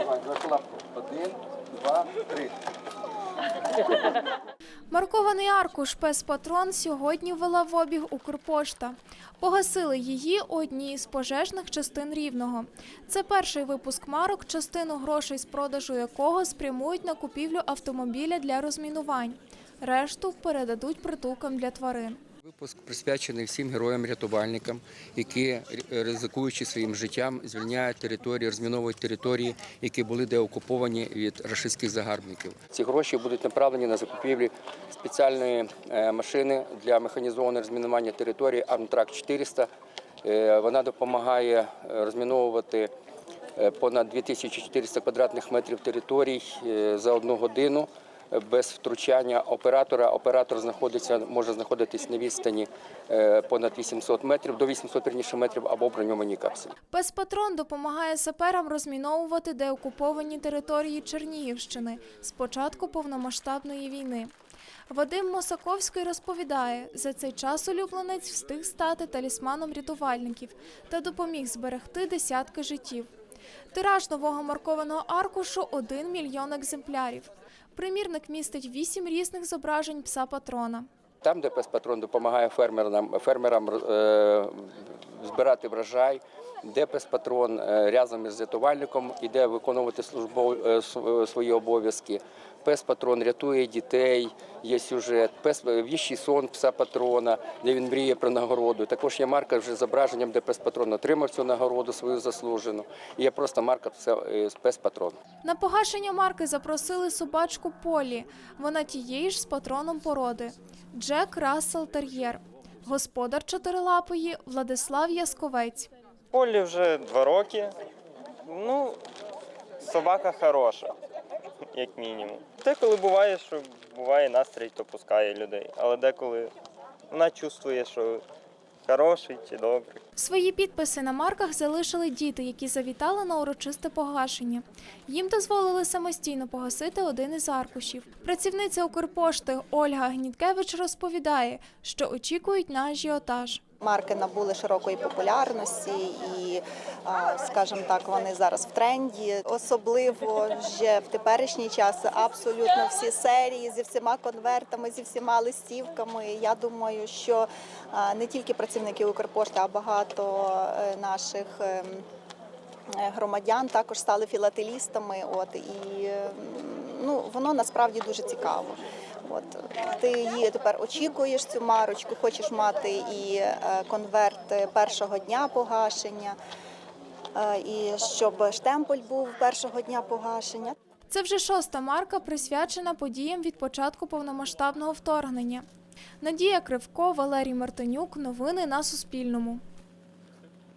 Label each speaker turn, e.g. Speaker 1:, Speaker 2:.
Speaker 1: Давай, за лапку. Один, два, три.
Speaker 2: Маркований аркуш Пес Патрон сьогодні ввела в обіг Укрпошта. Погасили її у одній з пожежних частин Рівного. Це перший випуск марок, частину грошей з продажу якого спрямують на купівлю автомобіля для розмінувань. Решту передадуть притулкам для тварин.
Speaker 1: Випуск присвячений всім героям-рятувальникам, які ризикуючи своїм життям, звільняють території, розміновують території, які були деокуповані від рашистських загарбників. Ці гроші будуть направлені на закупівлю спеціальної е, машини для механізованого розмінування території Амтрак 400. Е, Вона допомагає е, розміновувати е, понад 2400 квадратних метрів територій е, за одну годину без втручання оператора. Оператор знаходиться, може знаходитись на відстані е, понад 800 метрів, до 800 верніше метрів або броньованій капсулі.
Speaker 2: Пес Патрон допомагає саперам розміновувати деокуповані території Чернігівщини з початку повномасштабної війни. Вадим Мосаковський розповідає, за цей час улюбленець встиг стати талісманом рятувальників та допоміг зберегти десятки життів. Тираж нового маркованого аркушу 1 мільйон екземплярів. Примірник містить вісім різних зображень пса патрона.
Speaker 1: Там, де пес-патрон допомагає фермерам, фермерам е, збирати врожай, де пес-патрон е, разом із рятувальником іде виконувати службов, е, свої обов'язки. Пес-патрон рятує дітей, є сюжет, пес віщий сон пса патрона, де він мріє про нагороду. Також є марка вже з зображенням, де пес-патрон отримав цю нагороду свою заслужену. І є просто марка це е, пес-патрон.
Speaker 2: На погашення марки запросили собачку Полі. Вона тієї ж з патроном породи. Джек Рассел Тер'єр. Господар чотирилапої Владислав Ясковець.
Speaker 3: Полі вже два роки. Ну, собака хороша, як мінімум. Деколи буває, що буває настрій, то пускає людей. Але деколи вона чувствує, що хороший чи добрий.
Speaker 2: Свої підписи на марках залишили діти, які завітали на урочисте погашення. Їм дозволили самостійно погасити один із аркушів. Працівниця Укрпошти Ольга Гніткевич розповідає, що очікують на ажіотаж.
Speaker 4: Марки набули широкої популярності, і, скажімо так, вони зараз в тренді. Особливо вже в теперішній час абсолютно всі серії зі всіма конвертами, зі всіма листівками. Я думаю, що не тільки працівники Укрпошти, а багато е, наших. ем, е, Громадян також стали філателістами, от і ем, ну воно насправді дуже цікаво. От ти її тепер очікуєш цю марочку, хочеш мати і е, конверт першого дня погашення, е, і щоб штемпель був першого дня погашення.
Speaker 2: Це вже шоста марка, присвячена подіям від початку повномасштабного вторгнення. Надія Кривко, Валерій Мартинюк. Новини на Суспільному.